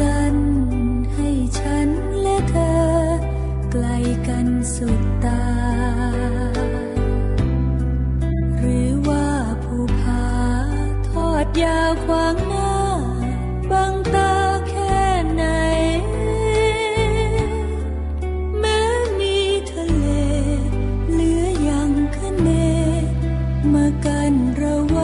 กันให้ฉันและเธอ ไกลกันสุดตา หรือว่าผู้พาทอดยาวขวางหน้าบังตาแค่ไหน แม้มีทะเลเหลือยังคเนมากันระว่า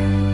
Bye.